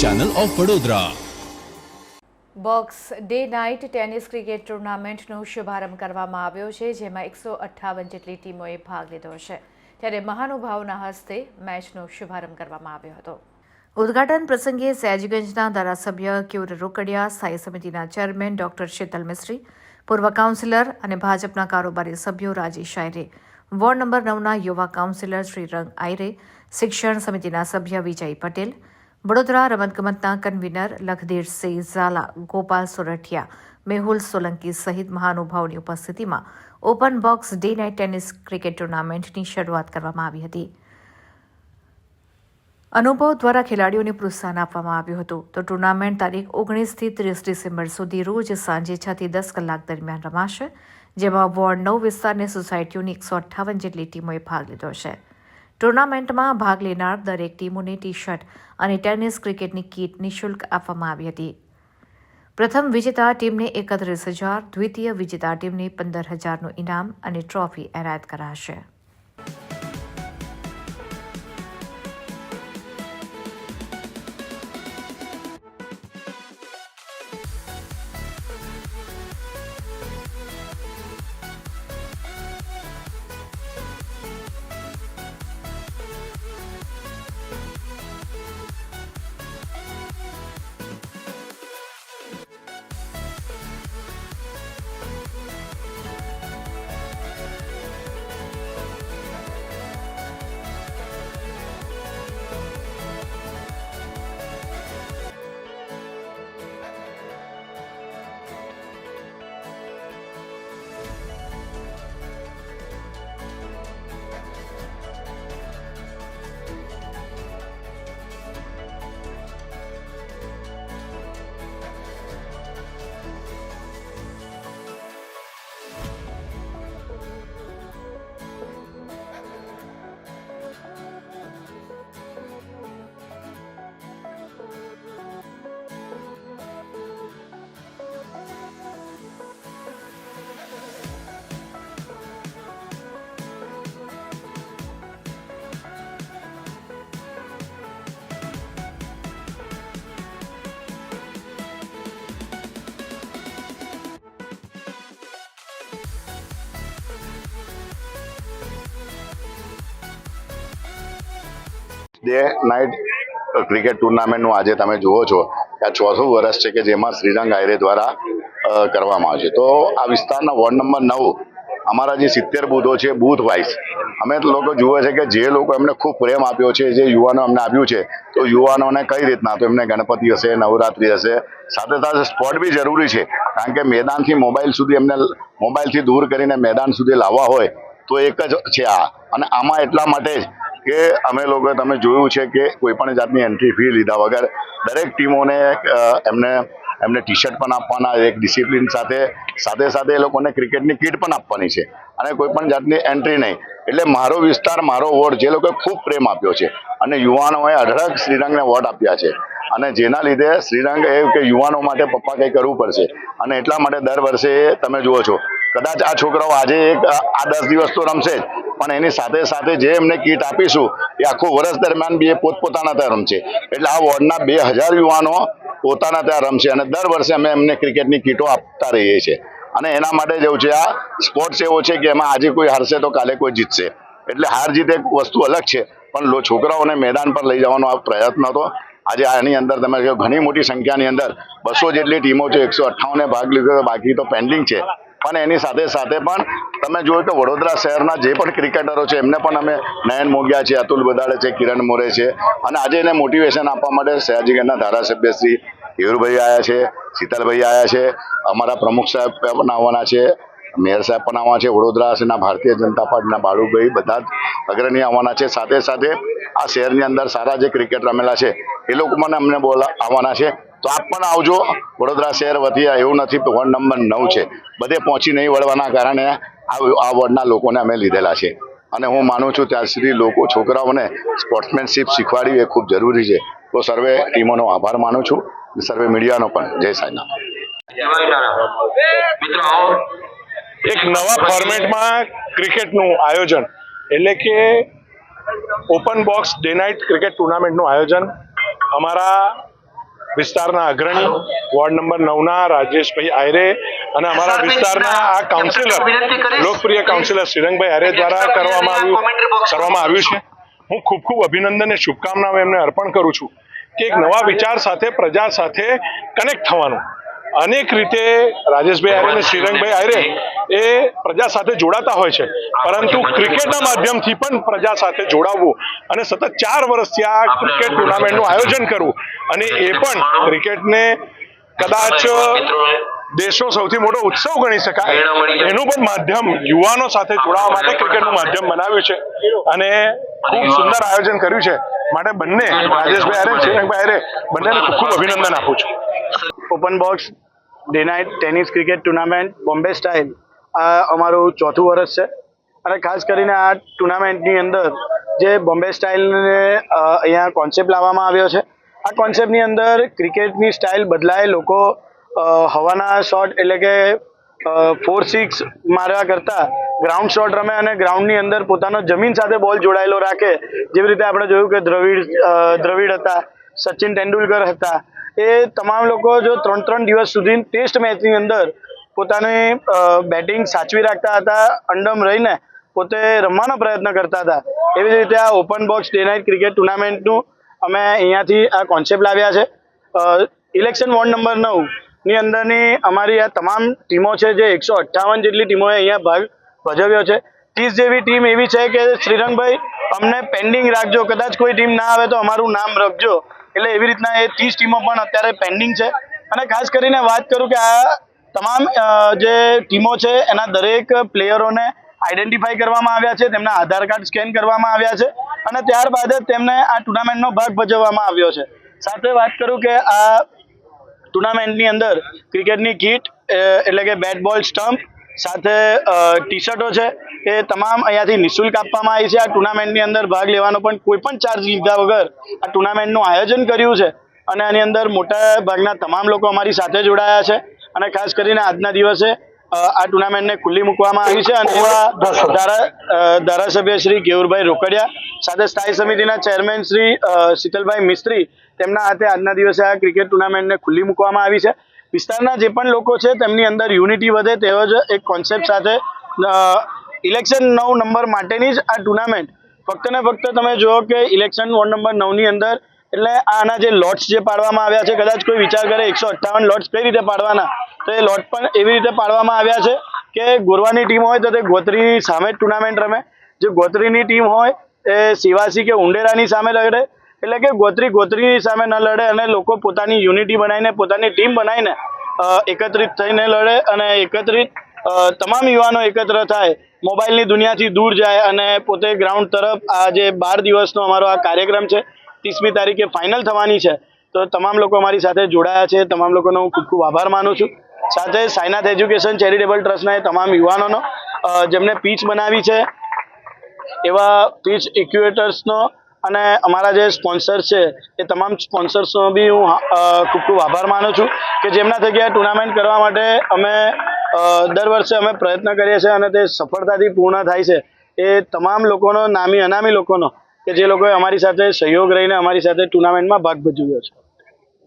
Channel of Vadodara box day night tennis cricket ટુર્નામેન્ટનો શુભારંભ કરવામાં આવ્યો છે, જેમાં એકસો અઠ્ઠાવન જેટલી ટીમોએ ભાગ લીધો છે. ત્યારે મહાનુભાવના હસ્તે મેચનો શુભારંભ કરવામાં આવ્યો હતો. ઉદ્ઘાટન પ્રસંગે સયાજીગંજના ધારાસભ્ય ક્યુર રોકડિયા, સ્થાયી સમિતિના ચેરમેન ડોક્ટર શીતલ મિશ્રી પૂર્વ કાઉન્સિલર અને ભાજપના કારોબારી સભ્યો રાજેશ આયરે વોર્ડ નંબર નવના યુવા કાઉન્સિલર શ્રી રંગ આયરે, શિક્ષણ સમિતિના સભ્ય વિજય પટેલ વડોદરા રમતગમતના કન્વીનર લખધીરસિંહ ઝાલા, ગોપાલ સોરઠિયા, મેહુલ સોલંકી સહિત મહાનુભાવોની ઉપસ્થિતિમાં open box day night tennis cricket ટુર્નામેન્ટની શરૂઆત કરવામાં આવી હતી. અનુભવ દ્વારા ખેલાડીઓને પ્રોત્સાહન આપવામાં આવ્યું હતું. તો ટુર્નામેન્ટ તારીખ ઓગણીસથી ત્રીસ ડિસેમ્બર સુધી રોજ સાંજે છ થી દસ કલાક દરમિયાન રમાશે, જેમાં વોર્ડ નવ વિસ્તારની સોસાયટીઓની એકસો અઠ્ઠાવન જેટલી ટીમોએ ભાગ લીધો છે. ટુર્નામેન્ટમાં ભાગ લેનાર દરેક ટીમોને ટી શર્ટ અને ટેનિસ ક્રિકેટની કીટ નિઃશુલ્ક આપવામાં આવી હતી. પ્રથમ વિજેતા ટીમને એકત્રીસ હજાર, દ્વિતીય વિજેતા ટીમને પંદર હજારનું ઇનામ અને ટ્રોફી એનાયત કરાશે. ડે નાઇટ ક્રિકેટ ટુર્નામેન્ટનું આજે તમે જુઓ છો આ ચોથું વર્ષ છે કે જેમાં શ્રીરંગ આયરે દ્વારા કરવામાં આવે છે. તો આ વિસ્તારના વોર્ડ નંબર નવ, અમારા જે સિત્તેર બૂથો છે બૂથ વાઇઝ અમે લોકો જુએ છે કે જે લોકો એમને ખૂબ પ્રેમ આપ્યો છે, જે યુવાનો અમને આપ્યું છે, તો યુવાનોને કઈ રીતના તો એમને ગણપતિ હશે, નવરાત્રિ હશે, સાથે સાથે સ્પોર્ટ બી જરૂરી છે, કારણ કે મેદાનથી મોબાઈલ સુધી એમને મોબાઈલથી દૂર કરીને મેદાન સુધી લાવવા હોય, તો એક જ છે આ. અને આમાં એટલા માટે જ કે અમે લોકોએ તમે જોયું છે કે કોઈ પણ જાતની એન્ટ્રી ફી લીધા વગર દરેક ટીમોને એમને એમને ટી શર્ટ પણ આપવાના, એક ડિસિપ્લિન સાથે સાથે સાથે એ લોકોને ક્રિકેટની કીટ પણ આપવાની છે. અને કોઈ પણ જાતની એન્ટ્રી નહીં. એટલે મારો વિસ્તાર, મારો વોર્ડ, જે લોકોએ ખૂબ પ્રેમ આપ્યો છે અને યુવાનોએ અઢળક શ્રીરંગને વોટ આપ્યા છે. અને જેના લીધે શ્રીરંગ એ કે યુવાનો માટે પપ્પા કંઈ કરવું પડશે. અને એટલા માટે દર વર્ષે તમે જુઓ છો કદાચ આ છોકરાઓ આજે એક આ દસ દિવસ તો રમશે પણ એની સાથે સાથે જે એમને કીટ આપીશું, એ આખું વર્ષ દરમિયાન બી એ પોતપોતાના ત્યાં રમશે. એટલે આ વોર્ડના બે હજાર યુવાનો પોતાના ત્યાં રમશે અને દર વર્ષે અમે એમને ક્રિકેટની કીટો આપતા રહીએ છીએ. અને એના માટે જ છે, આ સ્પોર્ટ્સ એવો છે કે એમાં આજે કોઈ હારશે તો કાલે કોઈ જીતશે. એટલે હાર જીત એક વસ્તુ અલગ છે, પણ છોકરાઓને મેદાન પર લઈ જવાનો આ પ્રયત્ન હતો. આજે આની અંદર તમે ઘણી મોટી સંખ્યાની અંદર બસો જેટલી ટીમો છે, એકસો અઠ્ઠાવને ભાગ લીધો, બાકી તો પેન્ડિંગ છે. પણ એની સાથે સાથે પણ તમે જોયું કે વડોદરા શહેરના જે પણ ક્રિકેટરો છે, એમને પણ અમે નયન મોગિયા છે, અતુલ બદાડે છે, કિરણ મોરે છે. અને આજે એને મોટિવેશન આપવા માટે સયાજીગઢના ધારાસભ્ય શ્રી હિરુભાઈ આવ્યા છે, શીતલભાઈ આવ્યા છે, અમારા પ્રમુખ સાહેબ પણ આવવાના છે, મેયર સાહેબ પણ આવવાના છે, વડોદરા શહેરના ભારતીય જનતા પાર્ટીના બાળુભાઈ બધા જ અગ્રણી આવવાના છે. સાથે સાથે આ શહેરની અંદર સારા જે ક્રિકેટ રમેલા છે, એ લોકો મને અમને બોલા, આવવાના છે. તો આપ પણ આવજો. વડોદરા શહેર વતી એવું નથી વોર્ડ નંબર નવ છે. બધે પહોંચી નહીં વળવાના કારણે આ આ વોર્ડના લોકોને અમે લીધેલા છે. અને હું માનું છું ત્યાં સુધી લોકો છોકરાઓને સ્પોર્ટ્સમેનશીપ શીખવાડવી એ ખૂબ જરૂરી છે. તો સર્વે ટીમોનો આભાર માનું છું. સર્વે મીડિયાનો પણ. જય સાંજના એક નવા ફોર્મેટમાં ક્રિકેટનું આયોજન. એટલે કે open box day night cricket ટુર્નામેન્ટનું આયોજન. અમારા વિસ્તારના અગ્રણી વોર્ડ નંબર નવના રાજેશભાઈ આયરે અને અમારા વિસ્તારના આ કાઉન્સિલર લોકપ્રિય કાઉન્સિલર શ્રીરંગભાઈ આયરે દ્વારા કરવામાં આવ્યું કરવામાં આવ્યું છે. હું ખૂબ ખૂબ અભિનંદન અને શુભકામનાઓ એમને અર્પણ કરું છું કે એક નવા વિચાર સાથે પ્રજા સાથે કનેક્ટ થવાનું. અનેક રીતે રાજેશભાઈ આયરે અને શ્રીરંગભાઈ આયરે એ પ્રજા સાથે જોડાતા હોય છે. પરંતુ ક્રિકેટના માધ્યમથી પણ પ્રજા સાથે જોડાવવું અને સતત ચાર વર્ષથી આ ક્રિકેટ ટુર્નામેન્ટનું આયોજન કરવું અને એ પણ ક્રિકેટને કદાચ દેશનો સૌથી મોટો ઉત્સવ ગણી શકાય. એનું પણ માધ્યમ યુવાનો સાથે જોડાવા માટે ક્રિકેટનું માધ્યમ બનાવ્યું છે અને ખૂબ સુંદર આયોજન કર્યું છે. માટે બંને રાજેશભાઈ આરે શ્રીરંગભાઈ આરે બંનેને ખૂબ ખૂબ અભિનંદન આપું છું. Open box day night tennis cricket tournament Bombay style આ અમારું ચોથું વર્ષ છે. અને ખાસ કરીને આ ટુર્નામેન્ટની અંદર જે બોમ્બે સ્ટાઇલને અહીંયા કોન્સેપ્ટ લાવવામાં આવ્યો છે. આ કોન્સેપ્ટની અંદર ક્રિકેટની સ્ટાઇલ બદલાય, લોકો હવાના શોટ એટલે કે ફોર સિક્સ મારવા કરતાં ગ્રાઉન્ડ શોટ રમે અને ગ્રાઉન્ડની અંદર પોતાનો જમીન સાથે બોલ જોડાયેલો રાખે. જેવી રીતે આપણે જોયું કે દ્રવિડ દ્રવિડ હતા, સચિન તેંડુલકર હતા એ તમામ લોકો જો ત્રણ ત્રણ દિવસ સુધી ટેસ્ટ મેચની અંદર પોતાની બેટિંગ સાચવી રાખતા હતા, અંડમ રહીને પોતે રમવાનો પ્રયત્ન કરતા હતા. એવી જ રીતે આ open box day night cricket ટુર્નામેન્ટનું અમે અહીંયાથી આ કોન્સેપ્ટ લાવ્યા છે. ઇલેક્શન વોર્ડ નંબર નવની અંદરની અમારી આ તમામ ટીમો છે જે એકસો અઠ્ઠાવન જેટલી ટીમોએ અહીંયા ભાગ ભજવ્યો છે. ત્રીસ જેવી ટીમ એવી છે કે શ્રીરંગભાઈ, અમને પેન્ડિંગ રાખજો. કદાચ કોઈ ટીમ ના આવે તો અમારું નામ રાખજો. એટલે એવી રીતના એ ત્રીસ ટીમો પણ અત્યારે પેન્ડિંગ છે. અને ખાસ કરીને વાત કરું કે આ તમામ જે ટીમો છે, એના દરેક પ્લેયરોને આઈડેન્ટિફાઈ કરવામાં આવ્યા છે, તેમના આધાર કાર્ડ સ્કેન કરવામાં આવ્યા છે અને ત્યારબાદ જ તેમને આ ટુર્નામેન્ટનો ભાગ ભજવવામાં આવ્યો છે. સાથે વાત કરું કે આ ટુર્નામેન્ટની અંદર ક્રિકેટની કીટ એટલે કે બેટ બોલ સ્ટમ્પ સાથે ટી શર્ટો છે. એ તમામ અહીંયાથી નિઃશુલ્ક આપવામાં આવી છે. આ ટુર્નામેન્ટની અંદર ભાગ લેવાનો પણ કોઈ પણ ચાર્જ લીધા વગર આ ટુર્નામેન્ટનું આયોજન કર્યું છે. અને આની અંદર મોટા ભાગના તમામ લોકો અમારી સાથે જોડાયા છે. અને ખાસ કરીને આજના દિવસે આ ટુર્નામેન્ટને ખુલ્લી મૂકવામાં આવી છે. અને એવા ધારા ધારાસભ્ય શ્રી કેવુરભાઈ રોકડિયા, સાથે સ્થાયી સમિતિના ચેરમેન શ્રી શીતલભાઈ મિસ્ત્રી, તેમના હાથે આજના દિવસે આ ક્રિકેટ ટુર્નામેન્ટને ખુલ્લી મૂકવામાં આવી છે. વિસ્તારના જે પણ લોકો છે, તેમની અંદર યુનિટી વધે તેવો જ એક કોન્સેપ્ટ સાથે ઇલેક્શન નવ નંબર માટેની જ આ ટુર્નામેન્ટ ફક્ત ને ફક્ત તમે જુઓ કે ઇલેક્શન વોર્ડ નંબર નવની અંદર એટલે આના જે લોટ્સ જે પાડવામાં આવ્યા છે, કદાચ કોઈ વિચાર કરે એકસો અઠ્ઠાવન લોટ્સ કઈ રીતે પાડવાના, તો એ લોટ પણ એવી રીતે પાડવામાં આવ્યા છે કે ગોરવાની ટીમ હોય તો તે ગોત્રીની સામે જ ટુર્નામેન્ટ રમે. જે ગોત્રીની ટીમ હોય એ સિવાસી કે ઉંડેરાની સામે લડે. એટલે કે ગોત્રી ગોત્રીની સામે ન લડે અને લોકો પોતાની યુનિટી બનાવીને, પોતાની ટીમ બનાવીને એકત્રિત થઈને લડે અને એકત્રિત તમામ યુવાનો એકત્ર થાય, મોબાઈલની દુનિયાથી દૂર જાય અને પોતે ગ્રાઉન્ડ તરફ આ જે બાર દિવસનો અમારો આ કાર્યક્રમ છે, ત્રીસમી તારીખે ફાઇનલ થવાની છે, તો તમામ લોકો અમારી સાથે જોડાયા છે, તમામ લોકોનો હું ખૂબ ખૂબ આભાર માનું છું. સાથે સાયનાથ એજ્યુકેશન ચેરિટેબલ ટ્રસ્ટના તમામ યુવાનોનો જેમને પીચ બનાવી છે, એવા પીચ ઇક્યુએટર્સનો અને અમારા જે સ્પોન્સર છે, એ તમામ સ્પોન્સર્સનો બી હું ખૂબ ખૂબ આભાર માનું છું કે જેમના થકી આ ટુર્નામેન્ટ કરવા માટે અમે દર વર્ષે અમે પ્રયત્ન કરીએ છીએ અને તે સફળતાથી પૂર્ણ થાય છે. એ તમામ લોકોનો, નામી અનામી લોકોનો, કે જે લોકોએ અમારી સાથે સહયોગ રહીને અમારી સાથે ટુર્નામેન્ટમાં ભાગ ભજવ્યો છે.